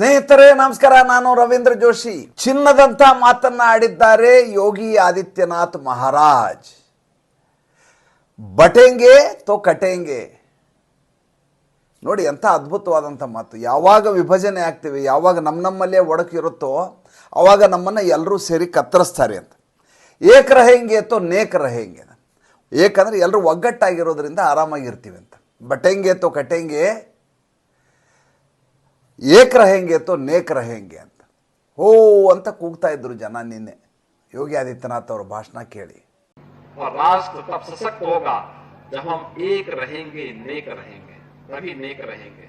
ಸ್ನೇಹಿತರೆ, ನಮಸ್ಕಾರ. ನಾನು ರವೀಂದ್ರ ಜೋಶಿ. ಚಿನ್ನದಂತ ಮಾತನ್ನ ಆಡಿದ್ದಾರೆ ಯೋಗಿ ಆದಿತ್ಯನಾಥ್ ಮಹಾರಾಜ್. ಬಟೆಂಗೆ ತೋ ಕಟೆಂಗೆ. ನೋಡಿ, ಎಂಥ ಅದ್ಭುತವಾದಂಥ ಮಾತು. ಯಾವಾಗ ವಿಭಜನೆ ಆಗ್ತೀವಿ, ಯಾವಾಗ ನಮ್ಮ ನಮ್ಮಲ್ಲೇ ಒಡಕಿರುತ್ತೋ ಆವಾಗ ನಮ್ಮನ್ನು ಎಲ್ಲರೂ ಸೇರಿ ಕತ್ತರಿಸ್ತಾರೆ ಅಂತ. ಏಕ ರಹೆಂಗೆ ತೋ ನೇಕ ರಹೆಂಗೆ ಏಕಂದರೆ ಎಲ್ಲರೂ ಒಗ್ಗಟ್ಟಾಗಿರೋದ್ರಿಂದ ಆರಾಮಾಗಿರ್ತೀವಿ ಅಂತ. ಬಟೆಂಗೆ ತೋ ಕಟೆಂಗೆ ಏಕ ರಹೆಂಗೆ ತೋ ನೇಕ ರಹೆಂಗೆ ಅಂತ ಓ ಅಂತ ಕೂಗ್ತಾ ಇದ್ರು ಜನ ನಿನ್ನೆ ಯೋಗಿ ಆದಿತ್ಯನಾಥ್ ಅವರ ಭಾಷಣ ಕೇಳಿ और राष्ट्र तब सशक्त होगा जब हम एक रहेंगे नेक रहेंगे तभी नेक रहेंगे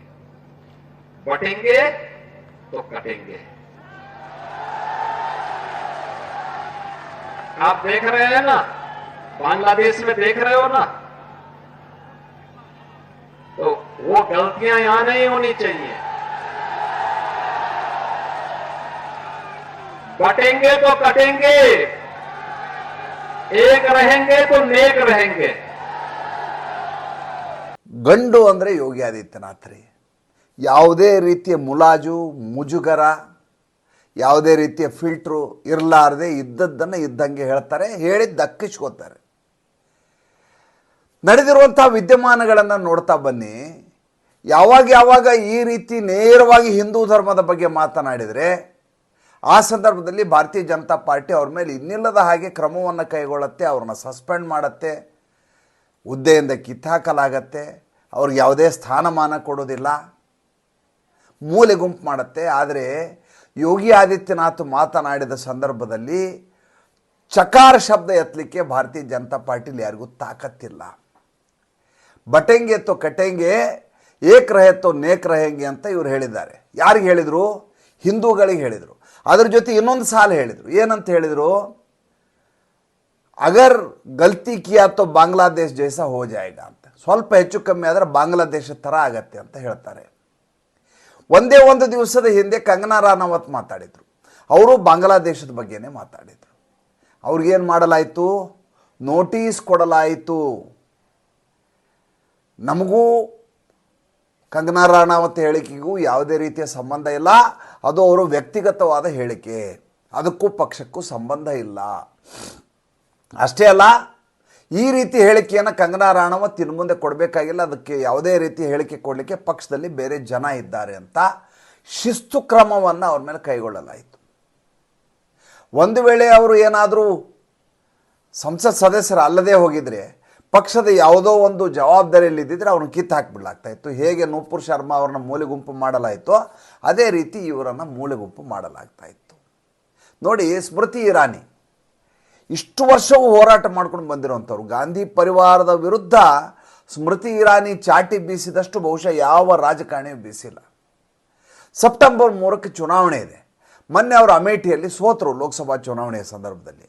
बटेंगे तो कटेंगे आप देख रहे हैं ना बांग्लादेश में देख रहे हो ना तो वो गलतियां यहां नहीं होनी चाहिए बटेंगे तो कटेंगे एक रहेंगे तो नेक रहेंगे ಗಂಡು ಅಂದರೆ ಯೋಗಿ ಆದಿತ್ಯನಾಥ್ ರೀ ಯಾವುದೇ ರೀತಿಯ ಮುಲಾಜು ಮುಜುಗರ ಯಾವುದೇ ರೀತಿಯ ಫಿಲ್ಟ್ರು ಇರಲಾರ್ದೆ ಇದ್ದದ್ದನ್ನು ಇದ್ದಂಗೆ ಹೇಳ್ತಾರೆ ಹೇಳಿ ದಕ್ಕಿಸ್ಕೋತಾರೆ ನಡೆದಿರುವಂಥ ವಿದ್ಯಮಾನಗಳನ್ನು ನೋಡ್ತಾ ಬನ್ನಿ ಯಾವಾಗ ಯಾವಾಗ ಈ ರೀತಿ ನೇರವಾಗಿ ಹಿಂದೂ ಧರ್ಮದ ಬಗ್ಗೆ ಮಾತನಾಡಿದರೆ ಆ ಸಂದರ್ಭದಲ್ಲಿ ಭಾರತೀಯ ಜನತಾ ಪಾರ್ಟಿ ಅವ್ರ ಮೇಲೆ ಇನ್ನಿಲ್ಲದ ಹಾಗೆ ಕ್ರಮವನ್ನು ಕೈಗೊಳ್ಳುತ್ತೆ, ಅವ್ರನ್ನ ಸಸ್ಪೆಂಡ್ ಮಾಡುತ್ತೆ, ಹುದ್ದೆಯಿಂದ ಕಿತ್ತಾಕಲಾಗತ್ತೆ ಅವ್ರಿಗೆ ಯಾವುದೇ ಸ್ಥಾನಮಾನ ಕೊಡೋದಿಲ್ಲ, ಮೂಲೆ ಗುಂಪು ಮಾಡುತ್ತೆ. ಆದರೆ ಯೋಗಿ ಆದಿತ್ಯನಾಥ್ ಮಾತನಾಡಿದ ಸಂದರ್ಭದಲ್ಲಿ ಚಕಾರ ಶಬ್ದ ಎತ್ತಲಿಕ್ಕೆ ಭಾರತೀಯ ಜನತಾ ಪಾರ್ಟಿಲಿ ಯಾರಿಗೂ ತಾಕತ್ತಿಲ್ಲ. ಬಟೆಂಗೆ ಎತ್ತೋ ಕಟೆಂಗೆ ಏಕ್ ನೇಕ್ರಹೆಂಗೆ ಅಂತ ಇವ್ರು ಹೇಳಿದ್ದಾರೆ. ಯಾರಿಗೆ ಹೇಳಿದರು? ಹಿಂದೂಗಳಿಗೆ ಹೇಳಿದರು. ಅದ್ರ ಜೊತೆ ಇನ್ನೊಂದು ಸಾಲ ಹೇಳಿದರು. ಏನಂತ ಹೇಳಿದರು? ಅಗರ್ ಗಲ್ತಿ ಕಿಯಾ ತೋ ಬಾಂಗ್ಲಾದೇಶ್ ಜೈಸಾ ಹೋ ಜಾಯೇಗಾ ಅಂತ. ಸ್ವಲ್ಪ ಹೆಚ್ಚು ಕಮ್ಮಿ ಆದರೆ ಬಾಂಗ್ಲಾದೇಶ ಥರ ಆಗತ್ತೆ ಅಂತ ಹೇಳ್ತಾರೆ. ಒಂದೇ ಒಂದು ದಿವಸದ ಹಿಂದೆ ಕಂಗನಾ ರಾನಾವತ್ ಮಾತಾಡಿದರು. ಅವರು ಬಾಂಗ್ಲಾದೇಶದ ಬಗ್ಗೆನೇ ಮಾತಾಡಿದರು. ಅವ್ರಿಗೇನು ಮಾಡಲಾಯಿತು? ನೋಟಿಸ್ ಕೊಡಲಾಯಿತು. ನಮಗೂ ಕಂಗನಾ ರಾಣಾವತ್ ಹೇಳಿಕೆಗೂ ಯಾವುದೇ ರೀತಿಯ ಸಂಬಂಧ ಇಲ್ಲ. ಅದು ಅವರು ವ್ಯಕ್ತಿಗತವಾದ ಹೇಳಿಕೆ. ಅದಕ್ಕೂ ಪಕ್ಷಕ್ಕೂ ಸಂಬಂಧ ಇಲ್ಲ. ಅಷ್ಟೇ ಅಲ್ಲ, ಈ ರೀತಿ ಹೇಳಿಕೆಯನ್ನು ಕಂಗನಾ ರಾಣಾವತ್ ಇನ್ನು ಮುಂದೆ ಕೊಡಬೇಕಾಗಿಲ್ಲ. ಅದಕ್ಕೆ ಯಾವುದೇ ರೀತಿ ಹೇಳಿಕೆ ಕೊಡಲಿಕ್ಕೆ ಪಕ್ಷದಲ್ಲಿ ಬೇರೆ ಜನ ಇದ್ದಾರೆ ಅಂತ ಶಿಸ್ತು ಕ್ರಮವನ್ನು ಅವ್ರ ಮೇಲೆ ಕೈಗೊಳ್ಳಲಾಯಿತು. ಒಂದು ವೇಳೆ ಅವರು ಏನಾದರೂ ಸಂಸತ್ ಸದಸ್ಯರು ಅಲ್ಲದೆ ಹೋಗಿದ್ರೆ ಪಕ್ಷದ ಯಾವುದೋ ಒಂದು ಜವಾಬ್ದಾರಿಯಲ್ಲಿ ಇದ್ದಿದ್ರೆ ಅವ್ರನ್ನ ಕಿತ್ತು ಹಾಕಿಬಿಡ್ಲಾಗ್ತಾ ಇತ್ತು. ಹೇಗೆ ನೂಪುರ್ ಶರ್ಮಾ ಅವ್ರನ್ನ ಮೂಲೆ ಗುಂಪು ಮಾಡಲಾಯಿತು ಅದೇ ರೀತಿ ಇವರನ್ನು ಮೂಲೆ ಗುಂಪು ಮಾಡಲಾಗ್ತಾ ಇತ್ತು. ನೋಡಿ, ಸ್ಮೃತಿ ಇರಾನಿ, ಇಷ್ಟು ವರ್ಷವೂ ಹೋರಾಟ ಮಾಡ್ಕೊಂಡು ಬಂದಿರುವಂಥವ್ರು ಗಾಂಧಿ ಪರಿವಾರದ ವಿರುದ್ಧ ಸ್ಮೃತಿ ಇರಾನಿ ಚಾಟಿ ಬೀಸಿದಷ್ಟು ಬಹುಶಃ ಯಾವ ರಾಜಕಾರಣಿಯೂ ಬೀಸಿಲ್ಲ. ಸೆಪ್ಟೆಂಬರ್ ಮೂರಕ್ಕೆ ಚುನಾವಣೆ ಇದೆ. ಮೊನ್ನೆ ಅವರು ಅಮೇಠಿಯಲ್ಲಿ ಸೋತರು ಲೋಕಸಭಾ ಚುನಾವಣೆಯ ಸಂದರ್ಭದಲ್ಲಿ.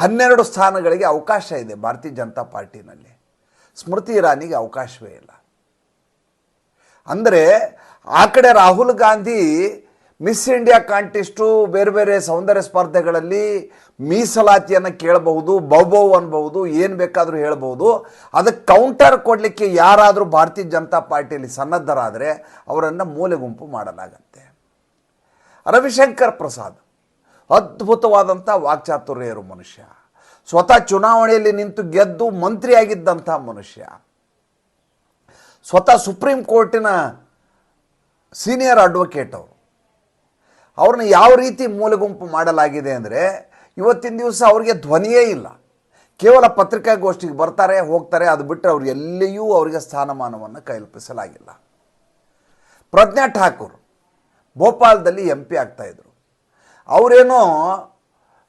ಹನ್ನೆರಡು ಸ್ಥಾನಗಳಿಗೆ ಅವಕಾಶ ಇದೆ ಭಾರತೀಯ ಜನತಾ ಪಾರ್ಟಿನಲ್ಲಿ. ಸ್ಮೃತಿ ಇರಾನಿಗೆ ಅವಕಾಶವೇ ಇಲ್ಲ. ಅಂದರೆ ಆ ಕಡೆ Rahul Gandhi miss India contest ಬೇರೆ ಬೇರೆ ಸೌಂದರ್ಯ ಸ್ಪರ್ಧೆಗಳಲ್ಲಿ ಮೀಸಲಾತಿಯನ್ನು ಕೇಳಬಹುದು, ಬೌಬೌ ಅನ್ಬಹುದು, ಏನು ಬೇಕಾದರೂ ಹೇಳಬಹುದು. ಅದಕ್ಕೆ ಕೌಂಟರ್ ಕೊಡಲಿಕ್ಕೆ ಯಾರಾದರೂ ಭಾರತೀಯ ಜನತಾ ಪಾರ್ಟಿಯಲ್ಲಿ ಸನ್ನದ್ಧರಾದರೆ ಅವರನ್ನು ಮೂಲೆ ಗುಂಪು ಮಾಡಲಾಗತ್ತೆ. ರವಿಶಂಕರ್ ಪ್ರಸಾದ್ ಅದ್ಭುತವಾದಂಥ ವಾಕ್ಚಾತುರ್ಯ ಇರೋ ಮನುಷ್ಯ. ಸ್ವತಃ ಚುನಾವಣೆಯಲ್ಲಿ ನಿಂತು ಗೆದ್ದು ಮಂತ್ರಿಯಾಗಿದ್ದಂಥ ಮನುಷ್ಯ. ಸ್ವತಃ ಸುಪ್ರೀಂ ಕೋರ್ಟಿನ ಸೀನಿಯರ್ ಅಡ್ವೊಕೇಟ್ ಅವರು. ಅವ್ರನ್ನ ಯಾವ ರೀತಿ ಮೂಲೆಗುಂಪು ಮಾಡಲಾಗಿದೆ ಅಂದರೆ ಇವತ್ತಿನ ದಿವಸ ಅವ್ರಿಗೆ ಧ್ವನಿಯೇ ಇಲ್ಲ. ಕೇವಲ ಪತ್ರಿಕಾಗೋಷ್ಠಿಗೆ ಬರ್ತಾರೆ, ಹೋಗ್ತಾರೆ, ಅದು ಬಿಟ್ಟರೆ ಅವ್ರು ಎಲ್ಲಿಯೂ ಅವರಿಗೆ ಸ್ಥಾನಮಾನವನ್ನು ಕಲ್ಪಿಸಲಾಗಿಲ್ಲ. ಪ್ರಜ್ಞಾ ಠಾಕೂರ್ ಭೋಪಾಲದಲ್ಲಿ ಎಂ ಪಿ ಆಗ್ತಾಯಿದ್ರು ಅವರೇನೋ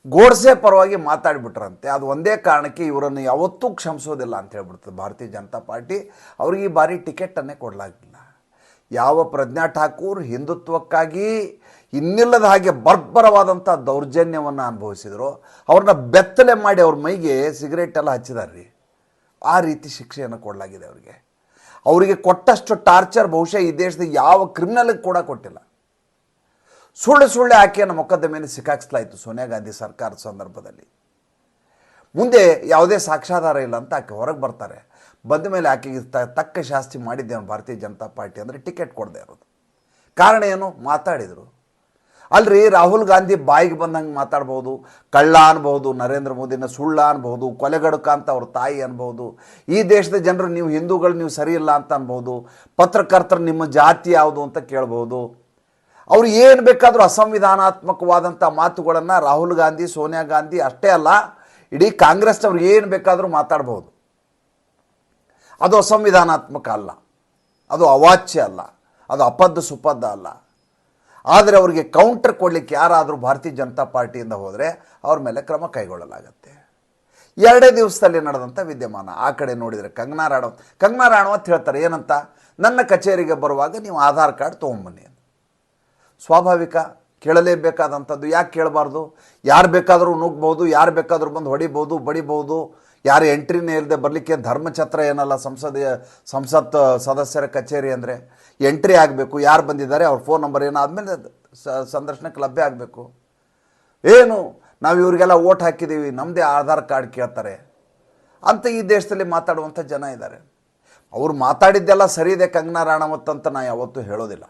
ಗೋಡ್ಸೆ ಪರವಾಗಿ ಮಾತಾಡಿಬಿಟ್ರಂತೆ. ಅದು ಒಂದೇ ಕಾರಣಕ್ಕೆ ಇವರನ್ನು ಯಾವತ್ತೂ ಕ್ಷಮಿಸೋದಿಲ್ಲ ಅಂತ ಹೇಳ್ಬಿಡ್ತದೆ ಭಾರತೀಯ ಜನತಾ ಪಾರ್ಟಿ. ಅವ್ರಿಗೆ ಈ ಬಾರಿ ಟಿಕೆಟನ್ನೇ ಕೊಡಲಾಗಿಲ್ಲ. ಯಾವ ಪ್ರಜ್ಞಾ ಠಾಕೂರ್ ಹಿಂದುತ್ವಕ್ಕಾಗಿ ಇನ್ನಿಲ್ಲದ ಹಾಗೆ ಬರ್ಬರವಾದಂಥ ದೌರ್ಜನ್ಯವನ್ನು ಅನುಭವಿಸಿದರು. ಅವ್ರನ್ನ ಬೆತ್ತಲೆ ಮಾಡಿ ಅವ್ರ ಮೈಗೆ ಸಿಗರೇಟ್ ಎಲ್ಲ ಹಚ್ಚಿದಾರೆ ರೀ ಆ ರೀತಿ ಶಿಕ್ಷೆಯನ್ನು ಕೊಡಲಾಗಿದೆ ಅವರಿಗೆ. ಅವರಿಗೆ ಕೊಟ್ಟಷ್ಟು ಟಾರ್ಚರ್ ಬಹುಶಃ ಈ ದೇಶದ ಯಾವ ಕ್ರಿಮಿನಲ್ಗೆ ಕೂಡ ಕೊಟ್ಟಿಲ್ಲ. ಸುಳ್ಳು ಸುಳ್ಳು ಆಕೆಯನ್ನು ಮೊಕದ್ದಮೆಯನ್ನು ಸಿಕ್ಕಾಕ್ಸ್ಲಾಯಿತು ಸೋನಿಯಾ ಗಾಂಧಿ ಸರ್ಕಾರದ ಸಂದರ್ಭದಲ್ಲಿ. ಮುಂದೆ ಯಾವುದೇ ಸಾಕ್ಷಾಧಾರ ಇಲ್ಲ ಅಂತ ಆಕೆ ಹೊರಗೆ ಬರ್ತಾರೆ. ಬಂದ ಮೇಲೆ ಆಕೆಗೆ ತಕ್ಕ ಶಾಸ್ತಿ ಮಾಡಿದ್ದೇವೆ ಭಾರತೀಯ ಜನತಾ ಪಾರ್ಟಿ ಅಂದರೆ ಟಿಕೆಟ್ ಕೊಡದೆ ಇರೋದು. ಕಾರಣ ಏನು? ಮಾತಾಡಿದರು. ಅಲ್ರಿ ರಾಹುಲ್ ಗಾಂಧಿ ಬಾಯಿಗೆ ಬಂದಂಗೆ ಮಾತಾಡ್ಬೋದು, ಕಳ್ಳ ಅನ್ಬೋದು, ನರೇಂದ್ರ ಮೋದಿನ ಸುಳ್ಳ ಅನ್ಬೋದು, ಕೊಲೆಗಡುಕ ಅಂತ ಅವ್ರ ತಾಯಿ ಅನ್ಬೋದು, ಈ ದೇಶದ ಜನರು ನೀವು ಹಿಂದೂಗಳು ನೀವು ಸರಿ ಇಲ್ಲ ಅಂತ ಅನ್ಬೋದು, ಪತ್ರಕರ್ತರು ನಿಮ್ಮ ಜಾತಿ ಯಾವುದು ಅಂತ ಕೇಳ್ಬೋದು. ಅವ್ರು ಏನು ಬೇಕಾದರೂ ಅಸಂವಿಧಾನಾತ್ಮಕವಾದಂಥ ಮಾತುಗಳನ್ನು ರಾಹುಲ್ ಗಾಂಧಿ, ಸೋನಿಯಾ ಗಾಂಧಿ ಅಷ್ಟೇ ಅಲ್ಲ, ಇಡೀ ಕಾಂಗ್ರೆಸ್ನವ್ರು ಏನು ಬೇಕಾದರೂ ಮಾತಾಡ್ಬೋದು. ಅದು ಅಸಂವಿಧಾನಾತ್ಮಕ ಅಲ್ಲ. ಅದು ಅವಾಚ್ಯ ಅಲ್ಲ. ಅದು ಅಪದ್ಧ ಸುಪದ್ಧ ಅಲ್ಲ. ಆದರೆ ಅವರಿಗೆ ಕೌಂಟರ್ ಕೊಡಲಿಕ್ಕೆ ಯಾರಾದರೂ ಭಾರತೀಯ ಜನತಾ ಪಾರ್ಟಿಯಿಂದ ಹೋದರೆ ಅವ್ರ ಮೇಲೆ ಕ್ರಮ ಕೈಗೊಳ್ಳಲಾಗತ್ತೆ. ಎರಡೇ ದಿವಸದಲ್ಲಿ ನಡೆದಂಥ ವಿದ್ಯಮಾನ. ಆ ಕಡೆ ನೋಡಿದರೆ ಕಂಗನಾ ರಾಣವತ್ ಕಂಗನಾ ರಾಣವತ್ ಹೇಳ್ತಾರೆ, ಏನಂತ? ನನ್ನ ಕಚೇರಿಗೆ ಬರುವಾಗ ನೀವು ಆಧಾರ್ ಕಾರ್ಡ್ ತೊಗೊಂಬನ್ನಿ ಅಂತ. ಸ್ವಾಭಾವಿಕ ಕೇಳಲೇಬೇಕಾದಂಥದ್ದು. ಯಾಕೆ ಕೇಳಬಾರ್ದು? ಯಾರು ಬೇಕಾದರೂ ನುಗ್ಬೋದು, ಯಾರು ಬೇಕಾದರೂ ಬಂದು ಹೊಡಿಬೋದು, ಬಡಿಬೋದು. ಯಾರು ಎಂಟ್ರಿನೇ ಇಲ್ಲದೆ ಬರಲಿಕ್ಕೆ ಧರ್ಮಛತ್ರ ಏನಲ್ಲ ಸಂಸದೀಯ ಸಂಸತ್ ಸದಸ್ಯರ ಕಚೇರಿ ಅಂದರೆ ಎಂಟ್ರಿ ಆಗಬೇಕು. ಯಾರು ಬಂದಿದ್ದಾರೆ ಅವ್ರ ಫೋನ್ ನಂಬರ್ ಏನಾದಮೇಲೆ ಸಂದರ್ಶನಕ್ಕೆ ಲಭ್ಯ ಆಗಬೇಕು. ಏನು? ನಾವು ಇವರಿಗೆಲ್ಲ ಓಟ್ ಹಾಕಿದ್ದೀವಿ ನಮ್ಮದೇ ಆಧಾರ್ ಕಾರ್ಡ್ ಕೇಳ್ತಾರೆ. ಅಂತ ಈ ದೇಶದಲ್ಲಿ ಮಾತಾಡುವಂಥ ಜನ ಇದ್ದಾರೆ. ಅವ್ರು ಮಾತಾಡಿದ್ದೆಲ್ಲ ಸರಿ ಇದೆ, ಕಂಗನಾ ಅಂತ ನಾನು ಯಾವತ್ತೂ ಹೇಳೋದಿಲ್ಲ.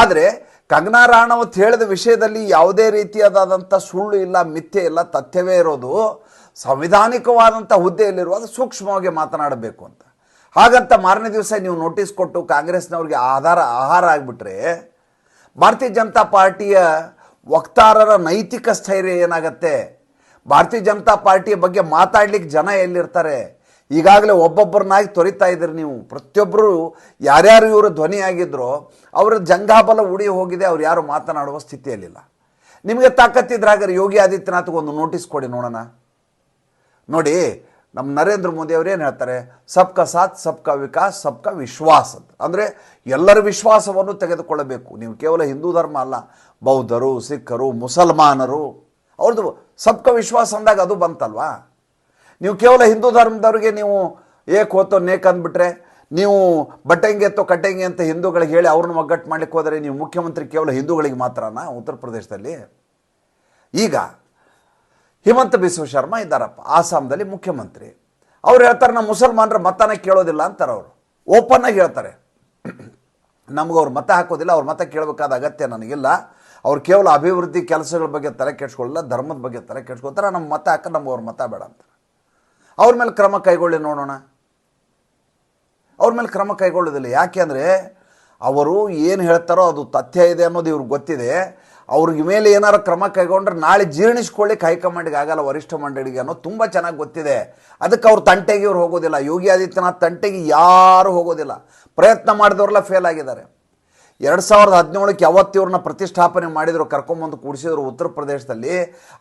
ಆದರೆ ಕಂಗನಾ ರಾಣವತ್ ಹೇಳಿದ ವಿಷಯದಲ್ಲಿ ಯಾವುದೇ ರೀತಿಯಾದಂಥ ಸುಳ್ಳು ಇಲ್ಲ, ಮಿಥ್ಯೆ ಇಲ್ಲ, ತಥ್ಯವೇ ಇರೋದು ಸಂವಿಧಾನಿಕವಾದಂಥ ಹುದ್ದೆಯಲ್ಲಿರುವಾಗ ಸೂಕ್ಷ್ಮವಾಗಿ ಮಾತನಾಡಬೇಕು ಅಂತ. ಹಾಗಂತ ಮಾರನೇ ದಿವಸ ನೀವು ನೋಟಿಸ್ ಕೊಟ್ಟು ಕಾಂಗ್ರೆಸ್ನವ್ರಿಗೆ ಆಧಾರ, ಆಹಾರ ಆಗಿಬಿಟ್ರೆ ಭಾರತೀಯ ಜನತಾ ಪಾರ್ಟಿಯ ವಕ್ತಾರರ ನೈತಿಕ ಸ್ಥೈರ್ಯ ಏನಾಗತ್ತೆ? ಭಾರತೀಯ ಜನತಾ ಪಾರ್ಟಿಯ ಬಗ್ಗೆ ಮಾತಾಡ್ಲಿಕ್ಕೆ ಜನ ಎಲ್ಲಿರ್ತಾರೆ? ಈಗಾಗಲೇ ಒಬ್ಬೊಬ್ಬರನ್ನಾಗಿ ತೊರಿತಾ ಇದ್ದೀರಿ ನೀವು. ಪ್ರತಿಯೊಬ್ಬರು ಯಾರ್ಯಾರು ಇವರು ಧ್ವನಿಯಾಗಿದ್ದರೋ ಅವರ ಜಂಗಾಬಲ ಉಡಿ ಹೋಗಿದೆ, ಅವ್ರು ಯಾರು ಮಾತನಾಡುವ ಸ್ಥಿತಿಯಲ್ಲಿಲ್ಲ. ನಿಮಗೆ ತಾಕತ್ತಿದ್ರೆ ಹಾಗಾದ್ರೆ ಯೋಗಿ ಆದಿತ್ಯನಾಥ್ಗೆ ಒಂದು ನೋಟಿಸ್ ಕೊಡಿ ನೋಡೋಣ. ನೋಡಿ, ನಮ್ಮ ನರೇಂದ್ರ ಮೋದಿ ಅವರು ಏನು ಹೇಳ್ತಾರೆ? ಸಬ್ಕ ಸಾಥ್, ಸಬ್ಕ ವಿಕಾಸ್, ಸಬ್ಕ ವಿಶ್ವಾಸ ಅಂದರೆ ಎಲ್ಲರ ವಿಶ್ವಾಸವನ್ನು ತೆಗೆದುಕೊಳ್ಳಬೇಕು. ನೀವು ಕೇವಲ ಹಿಂದೂ ಧರ್ಮ ಅಲ್ಲ, ಬೌದ್ಧರು, ಸಿಖ್ಖರು, ಮುಸಲ್ಮಾನರು, ಅವ್ರದ್ದು ಸಬ್ಕ ವಿಶ್ವಾಸ ಅಂದಾಗ ಅದು ಬಂತಲ್ವಾ? ನೀವು ಕೇವಲ ಹಿಂದೂ ಧರ್ಮದವ್ರಿಗೆ ನೀವು ಏಕ್ ಹೋತೋ ನೇಕ್ ಅಂದ್ಬಿಟ್ರೆ, ನೀವು ಬಟ್ಟಂಗೆ ಎತ್ತೋ ಕಟ್ಟಂಗೆ ಅಂತ ಹಿಂದೂಗಳಿಗೆ ಹೇಳಿ ಅವ್ರನ್ನ ಒಗ್ಗಟ್ಟು ಮಾಡ್ಲಿಕ್ಕೆ ಹೋದರೆ ನೀವು ಮುಖ್ಯಮಂತ್ರಿ ಕೇವಲ ಹಿಂದೂಗಳಿಗೆ ಮಾತ್ರನಾ ಉತ್ತರ ಪ್ರದೇಶದಲ್ಲಿ? ಈಗ ಹಿಮಂತ ಬಿಸ್ವ ಶರ್ಮಾ ಇದ್ದಾರಪ್ಪ ಆಸಾಮ್ದಲ್ಲಿ ಮುಖ್ಯಮಂತ್ರಿ. ಅವ್ರು ಹೇಳ್ತಾರೆ ನಮ್ಮ ಮುಸಲ್ಮಾನರ ಮತನ ಕೇಳೋದಿಲ್ಲ ಅಂತಾರೆ ಅವರು. ಓಪನ್ ಆಗಿ ಹೇಳ್ತಾರೆ. ನಮ್ಗೆ ಅವ್ರು ಮತ ಹಾಕೋದಿಲ್ಲ, ಅವ್ರ ಮತ ಕೇಳಬೇಕಾದ ಅಗತ್ಯ ನನಗಿಲ್ಲ. ಅವ್ರು ಕೇವಲ ಅಭಿವೃದ್ಧಿ ಕೆಲಸಗಳ ಬಗ್ಗೆ ತಲೆ ಕೆಡ್ಸ್ಕೊಳ್ಳಲ್ಲ, ಧರ್ಮದ ಬಗ್ಗೆ ತಲೆ ಕೆಡ್ಸ್ಕೊಳ್ತಾರೆ. ನಮ್ಮ ಮತ ಹಾಕ ನಮ್ಗೆ ಅವ್ರ ಮತ ಬೇಡ ಅಂತಾರೆ ಅವ್ರ ಮೇಲೆ ಕ್ರಮ ಕೈಗೊಳ್ಳಿ ನೋಡೋಣ. ಅವ್ರ ಮೇಲೆ ಕ್ರಮ ಕೈಗೊಳ್ಳೋದಿಲ್ಲ. ಯಾಕೆ ಅಂದರೆ ಅವರು ಏನು ಹೇಳ್ತಾರೋ ಅದು ತಥ್ಯ ಇದೆ ಅನ್ನೋದು ಇವ್ರಿಗೆ ಗೊತ್ತಿದೆ. ಅವ್ರಿಗೆ ಮೇಲೆ ಏನಾರು ಕ್ರಮ ಕೈಗೊಂಡ್ರೆ ನಾಳೆ ಜೀರ್ಣಿಸ್ಕೊಳ್ಳಿಕ್ಕೆ ಹೈಕಮಾಂಡ್ಗೆ ಆಗಲ್ಲ ವರಿಷ್ಠ ಮಂಡಳಿಗೆ ಅನ್ನೋದು ತುಂಬ ಚೆನ್ನಾಗಿ ಗೊತ್ತಿದೆ. ಅದಕ್ಕೆ ಅವ್ರ ತಂಟೆಗೆ ಇವ್ರು ಹೋಗೋದಿಲ್ಲ. ಯೋಗಿ ಆದಿತ್ಯನಾಥ್ ತಂಟೆಗೆ ಯಾರು ಹೋಗೋದಿಲ್ಲ. ಪ್ರಯತ್ನ ಮಾಡಿದವ್ರೆಲ್ಲ ಫೇಲ್ ಆಗಿದ್ದಾರೆ. ಎರಡು ಸಾವಿರದ ಹದಿನೇಳಕ್ಕೆ ಯಾವತ್ತು ಇವ್ರನ್ನ ಪ್ರತಿಷ್ಠಾಪನೆ ಮಾಡಿದರು, ಕರ್ಕೊಂಬಂದು ಕೂಡಿಸಿದ್ರು ಉತ್ತರ ಪ್ರದೇಶದಲ್ಲಿ,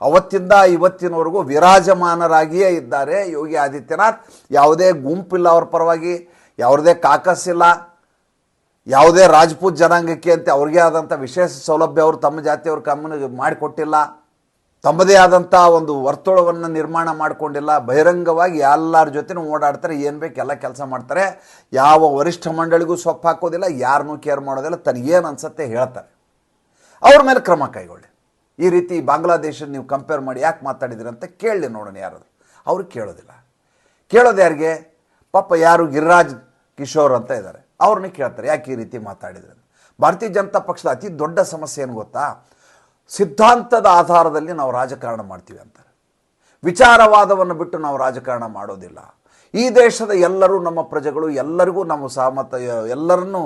ಅವತ್ತಿಂದ ಇವತ್ತಿನವರೆಗೂ ವಿರಾಜಮಾನರಾಗಿಯೇ ಇದ್ದಾರೆ ಯೋಗಿ ಆದಿತ್ಯನಾಥ್. ಯಾವುದೇ ಗುಂಪಿಲ್ಲ ಅವ್ರ ಪರವಾಗಿ, ಯಾವುದೇ ಕಾಕಸ್ ಇಲ್ಲ, ಯಾವುದೇ ರಾಜ್ಪೂತ್ ಜನಾಂಗಕ್ಕೆ ಅಂತ ಅವ್ರಿಗೆ ಆದಂಥ ವಿಶೇಷ ಸೌಲಭ್ಯ ಅವರು ತಮ್ಮ ಜಾತಿಯವ್ರ ಕಮ್ಮನಿಗೆ ಮಾಡಿಕೊಟ್ಟಿಲ್ಲ. ತಮ್ಮದೇ ಆದಂಥ ಒಂದು ವರ್ತುಳವನ್ನು ನಿರ್ಮಾಣ ಮಾಡಿಕೊಂಡಿಲ್ಲ. ಬಹಿರಂಗವಾಗಿ ಎಲ್ಲರ ಜೊತೆನೂ ಓಡಾಡ್ತಾರೆ. ಏನು ಬೇಕು ಎಲ್ಲ ಕೆಲಸ ಮಾಡ್ತಾರೆ. ಯಾವ ವರಿಷ್ಠ ಮಂಡಳಿಗೂ ಸೊಪ್ಪು ಹಾಕೋದಿಲ್ಲ. ಯಾರನ್ನೂ ಕೇರ್ ಮಾಡೋದಿಲ್ಲ. ತನಗೇನು ಅನ್ಸತ್ತೆ ಹೇಳ್ತಾರೆ. ಅವ್ರ ಮೇಲೆ ಕ್ರಮ ಕೈಗೊಳ್ಳಿ. ಈ ರೀತಿ ಬಾಂಗ್ಲಾದೇಶ ನೀವು ಕಂಪೇರ್ ಮಾಡಿ ಯಾಕೆ ಮಾತಾಡಿದಿರಿ ಅಂತ ಕೇಳಿ ನೋಡೋಣ ಯಾರಾದ್ರು. ಅವ್ರು ಕೇಳೋದಿಲ್ಲ. ಕೇಳೋದು ಯಾರಿಗೆ? ಪಾಪ ಯಾರು ಗಿರಿರಾಜ್ ಕಿಶೋರ್ ಅಂತ ಇದ್ದಾರೆ ಅವ್ರನ್ನ ಕೇಳ್ತಾರೆ. ಯಾಕೆ ಈ ರೀತಿ ಮಾತಾಡಿದ್ರೆ ಭಾರತೀಯ ಜನತಾ ಪಕ್ಷದ ಅತಿ ದೊಡ್ಡ ಸಮಸ್ಯೆ ಏನು ಗೊತ್ತಾ? ಸಿದ್ಧಾಂತದ ಆಧಾರದಲ್ಲಿ ನಾವು ರಾಜಕಾರಣ ಮಾಡ್ತೀವಿ ಅಂತಾರೆ. ವಿಚಾರವಾದವನ್ನು ಬಿಟ್ಟು ನಾವು ರಾಜಕಾರಣ ಮಾಡೋದಿಲ್ಲ. ಈ ದೇಶದ ಎಲ್ಲರೂ ನಮ್ಮ ಪ್ರಜೆಗಳು ಎಲ್ಲರಿಗೂ ನಾವು ಸಹಮತ ಎಲ್ಲರನ್ನೂ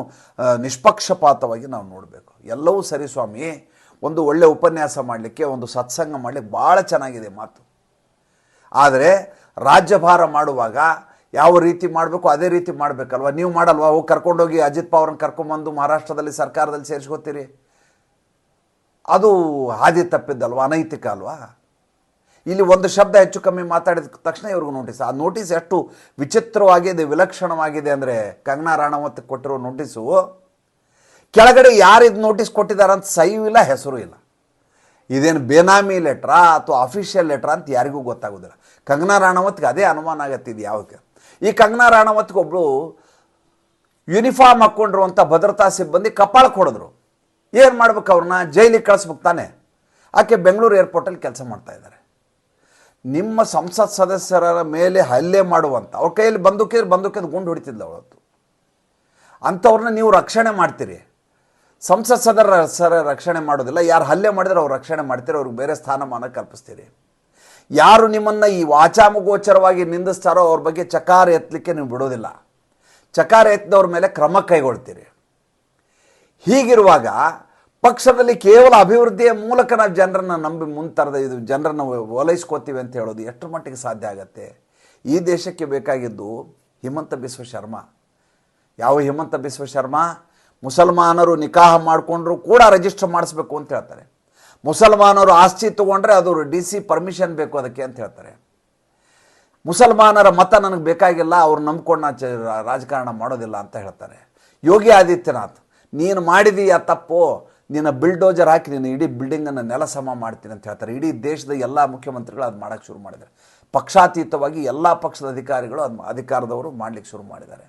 ನಿಷ್ಪಕ್ಷಪಾತವಾಗಿ ನಾವು ನೋಡಬೇಕು. ಎಲ್ಲವೂ ಸರಿ ಸ್ವಾಮಿ, ಒಂದು ಒಳ್ಳೆ ಉಪನ್ಯಾಸ ಮಾಡಲಿಕ್ಕೆ, ಒಂದು ಸತ್ಸಂಗ ಮಾಡಲಿಕ್ಕೆ ಭಾಳ ಚೆನ್ನಾಗಿದೆ ಮಾತು. ಆದರೆ ರಾಜ್ಯಭಾರ ಮಾಡುವಾಗ ಯಾವ ರೀತಿ ಮಾಡಬೇಕು, ಅದೇ ರೀತಿ ಮಾಡಬೇಕಲ್ವ? ನೀವು ಮಾಡಲ್ವಾ? ಹೋಗಿ ಕರ್ಕೊಂಡೋಗಿ ಅಜಿತ್ ಪವಾರನ್ನು ಕರ್ಕೊಂಬಂದು ಮಹಾರಾಷ್ಟ್ರದಲ್ಲಿ ಸರ್ಕಾರದಲ್ಲಿ ಸೇರಿಸ್ಕೋತೀರಿ. ಅದು ಹಾದಿ ತಪ್ಪಿದ್ದಲ್ವ? ಅನೈತಿಕ ಅಲ್ವಾ? ಇಲ್ಲಿ ಒಂದು ಶಬ್ದ ಹೆಚ್ಚು ಕಮ್ಮಿ ಮಾತಾಡಿದ ತಕ್ಷಣ ಇವ್ರಿಗೂ ನೋಟಿಸ್ ಆ ನೋಟಿಸ್ ಎಷ್ಟು ವಿಚಿತ್ರವಾಗಿದೆ, ವಿಲಕ್ಷಣವಾಗಿದೆ ಅಂದರೆ ಕಂಗನಾ ರಾಣಾವತ್ ಕೊಟ್ಟಿರೋ ನೋಟಿಸು ಕೆಳಗಡೆ ಯಾರು ಇದು ನೋಟಿಸ್ ಕೊಟ್ಟಿದ್ದಾರೆ ಅಂತ ಸೈವ್ ಇಲ್ಲ ಹೆಸರು ಇಲ್ಲ. ಇದೇನು ಬೇನಾಮಿ ಲೆಟ್ರಾ ಅಥವಾ ಅಫಿಷಿಯಲ್ ಲೆಟ್ರಾ ಅಂತ ಯಾರಿಗೂ ಗೊತ್ತಾಗೋದಿಲ್ಲ. ಕಂಗನಾ ರಾಣಾವತ್ಗೆ ಅದೇ ಅನುಮಾನ ಆಗತ್ತಿದೆ ಯಾವಕ್ಕೆ ಈ ಕಂಗನಾ ರಾಣಾವತ್ಗೆ ಒಬ್ಬಳು ಯೂನಿಫಾರ್ಮ್ ಹಾಕ್ಕೊಂಡಿರುವಂಥ ಭದ್ರತಾ ಸಿಬ್ಬಂದಿ ಕಪಾಳಕ್ಕೆ ಹೊಡೆದ್ರು. ಏನು ಮಾಡ್ಬೇಕು ಅವ್ರನ್ನ? ಜೈಲಿಗೆ ಕಳಿಸ್ಬೇಕು ತಾನೆ. ಆಕೆ ಬೆಂಗಳೂರು ಏರ್ಪೋರ್ಟಲ್ಲಿ ಕೆಲಸ ಮಾಡ್ತಾ ಇದ್ದಾರೆ ನಿಮ್ಮ ಸಂಸತ್ ಸದಸ್ಯರ ಮೇಲೆ ಹಲ್ಲೆ ಮಾಡುವಂಥ ಅವ್ರ ಕೈಯಲ್ಲಿ ಬಂದೂಕಿದ್ರೆ ಬಂದೂಕಿದ ಗುಂಡು ಹೊಡಿತಿದ್ಲು ಅವತ್ತು ಅಂಥವ್ರನ್ನ ನೀವು ರಕ್ಷಣೆ ಮಾಡ್ತೀರಿ. ಸಂಸತ್ ಸದರ ಸರ ರಕ್ಷಣೆ ಮಾಡೋದಿಲ್ಲ. ಯಾರು ಹಲ್ಲೆ ಮಾಡಿದ್ರೆ ಅವ್ರು ರಕ್ಷಣೆ ಮಾಡ್ತೀರಿ, ಅವ್ರಿಗೆ ಬೇರೆ ಸ್ಥಾನಮಾನ ಕಲ್ಪಿಸ್ತೀರಿ. ಯಾರು ನಿಮ್ಮನ್ನು ಈ ವಾಚಾಮಗೋಚರವಾಗಿ ನಿಂದಿಸ್ತಾರೋ ಅವ್ರ ಬಗ್ಗೆ ಚಕಾರ ಎತ್ತಲಿಕ್ಕೆ ನೀವು ಬಿಡೋದಿಲ್ಲ. ಚಕಾರ ಎತ್ತಿದವ್ರ ಮೇಲೆ ಕ್ರಮ ಕೈಗೊಳ್ತೀರಿ. ಹೀಗಿರುವಾಗ ಪಕ್ಷದಲ್ಲಿ ಕೇವಲ ಅಭಿವೃದ್ಧಿಯ ಮೂಲಕ ನಾವು ಜನರನ್ನು ನಂಬಿ ಮುಂತರದ ಇದು ಜನರನ್ನು ಓಲೈಸ್ಕೋತೀವಿ ಅಂತ ಹೇಳೋದು ಎಷ್ಟು ಮಟ್ಟಿಗೆ ಸಾಧ್ಯ ಆಗತ್ತೆ? ಈ ದೇಶಕ್ಕೆ ಬೇಕಾಗಿದ್ದು ಹಿಮಂತ ಬಿಸ್ವ ಶರ್ಮಾ. ಯಾವ ಹಿಮಂತ ಬಿಸ್ವ ಶರ್ಮಾ? ಮುಸಲ್ಮಾನರು ನಿಕಾಹ ಮಾಡಿಕೊಂಡ್ರು ಕೂಡ ರಿಜಿಸ್ಟರ್ ಮಾಡಿಸ್ಬೇಕು ಅಂತ ಹೇಳ್ತಾರೆ. ಮುಸಲ್ಮಾನರು ಆಸ್ತಿ ತಗೊಂಡ್ರೆ ಅದು ಡಿ ಸಿ ಪರ್ಮಿಷನ್ ಬೇಕು ಅದಕ್ಕೆ ಅಂತ ಹೇಳ್ತಾರೆ. ಮುಸಲ್ಮಾನರ ಮತ ನನಗೆ ಬೇಕಾಗಿಲ್ಲ, ಅವ್ರು ನಂಬ್ಕೊಂಡು ನಾ ಚ ರಾಜಕಾರಣ ಮಾಡೋದಿಲ್ಲ ಅಂತ ಹೇಳ್ತಾರೆ. ಯೋಗಿ ಆದಿತ್ಯನಾಥ್, ನೀನು ಮಾಡಿದೀಯ ತಪ್ಪು? ನಿನ್ನ ಬಿಲ್ಡೋಜರ್ ಹಾಕಿ ನೀನು ಇಡೀ ಬಿಲ್ಡಿಂಗನ್ನು ನೆಲ ಸಮ ಮಾಡ್ತೀನಿ ಅಂತ ಹೇಳ್ತಾರೆ. ಇಡೀ ದೇಶದ ಎಲ್ಲ ಮುಖ್ಯಮಂತ್ರಿಗಳು ಅದು ಮಾಡೋಕ್ಕೆ ಶುರು ಮಾಡಿದ್ದಾರೆ. ಪಕ್ಷಾತೀತವಾಗಿ ಎಲ್ಲ ಪಕ್ಷದ ಅಧಿಕಾರಿಗಳು ಅದು ಅಧಿಕಾರದವರು ಮಾಡ್ಲಿಕ್ಕೆ ಶುರು ಮಾಡಿದ್ದಾರೆ.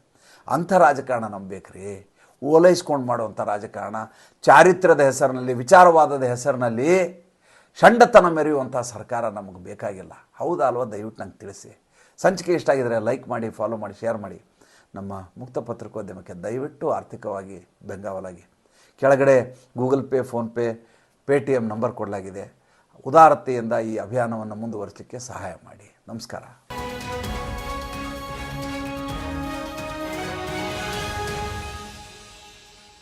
ಅಂಥ ರಾಜಕಾರಣ ನಂಬೇಕ್ರಿ ಓಲೈಸ್ಕೊಂಡು ಮಾಡುವಂಥ ರಾಜಕಾರಣ, ಚಾರಿತ್ರ್ಯದ ಹೆಸರಿನಲ್ಲಿ, ವಿಚಾರವಾದದ ಹೆಸರಿನಲ್ಲಿ ಷಂಡತನ ಮೆರೆಯುವಂಥ ಸರ್ಕಾರ ನಮಗೆ ಬೇಕಾಗಿಲ್ಲ. ಹೌದಾ ಅಲ್ವಾ ದಯವಿಟ್ಟು ನಂಗೆ ತಿಳಿಸಿ. ಸಂಚಿಕೆ ಇಷ್ಟ ಆಗಿದ್ರೆ ಲೈಕ್ ಮಾಡಿ, ಫಾಲೋ ಮಾಡಿ, ಶೇರ್ ಮಾಡಿ. ನಮ್ಮ ಮುಕ್ತ ಪತ್ರಿಕೋದ್ಯಮಕ್ಕೆ ದಯವಿಟ್ಟು ಆರ್ಥಿಕವಾಗಿ ಬೆಂಗಾವಲಾಗಿ. ಕೆಳಗಡೆ Google pay PhonePe Paytm number ಕೊಡಲಾಗಿದೆ. ಉದಾರತೆಯಿಂದ ಈ ಅಭಿಯಾನವನ್ನು ಮುಂದುವರಿಸಲಿಕ್ಕೆ ಸಹಾಯ ಮಾಡಿ. ನಮಸ್ಕಾರ.